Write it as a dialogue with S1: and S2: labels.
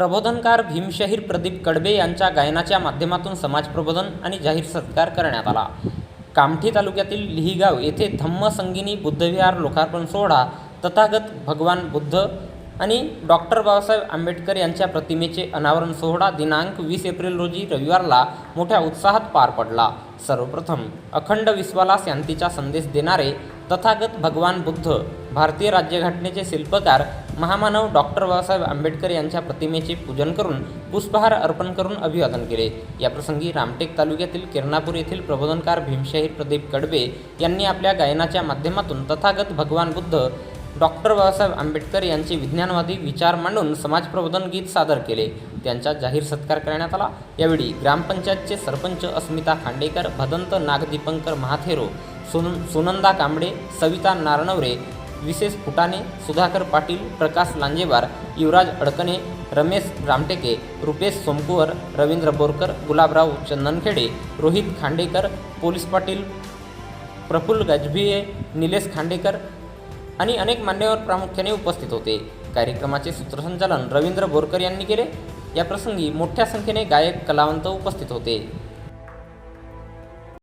S1: प्रबोधनकार भीमशहीर प्रदीप कडबे यांच्या गायनाच्या माध्यमातून समाज प्रबोधन आणि जाहीर सत्कार करण्यात आला. कामठी तालुक्यातील लिहिगाव येथे धम्म संगिनी बुद्धविहार लोकार्पण सोहळा तथागत भगवान बुद्ध आणि डॉक्टर बाबासाहेब आंबेडकर यांच्या प्रतिमेचे अनावरण सोहळा दिनांक वीस एप्रिल रोजी रविवारला मोठ्या उत्साहात पार पडला. सर्वप्रथम अखंड विश्वाला शांतीचा संदेश देणारे तथागत भगवान बुद्ध भारतीय राज्यघटनेचे शिल्पकार महामानव डॉक्टर बाबासाहेब आंबेडकर यांच्या प्रतिमेचे पूजन करून पुष्पहार अर्पण करून अभिवादन केले. याप्रसंगी रामटेक तालुक्यातील किरणापूर येथील प्रबोधनकार भीमशाहीर प्रदीप कडबे यांनी आपल्या गायनाच्या माध्यमातून तथागत भगवान बुद्ध डॉक्टर बाबासाहेब आंबेडकर यांचे विज्ञानवादी विचार मांडून समाज प्रबोधन गीत सादर केले. त्यांचा जाहीर सत्कार करण्यात आला. यावेळी ग्रामपंचायतचे सरपंच अस्मिता खांडेकर भदंत नागदीपंकर महाथेरो सुन सुनंदा कांबडे सविता नारनवरे विशेष फुटाणे सुधाकर पाटील प्रकाश लांजेवार युवराज अडकणे रमेश रामटेके रुपेश सोमकुवर रवींद्र बोरकर गुलाबराव चंदनखेडे रोहित खांडेकर पोलीस पाटील प्रफुल्ल गजभिये निलेश खांडेकर आणि अनेक मान्यवर प्रामुख्याने उपस्थित होते. कार्यक्रमाचे सूत्रसंचालन रवींद्र बोरकर यांनी केले. या प्रसंगी मोठ्या संख्येने गायक कलावंत उपस्थित होते.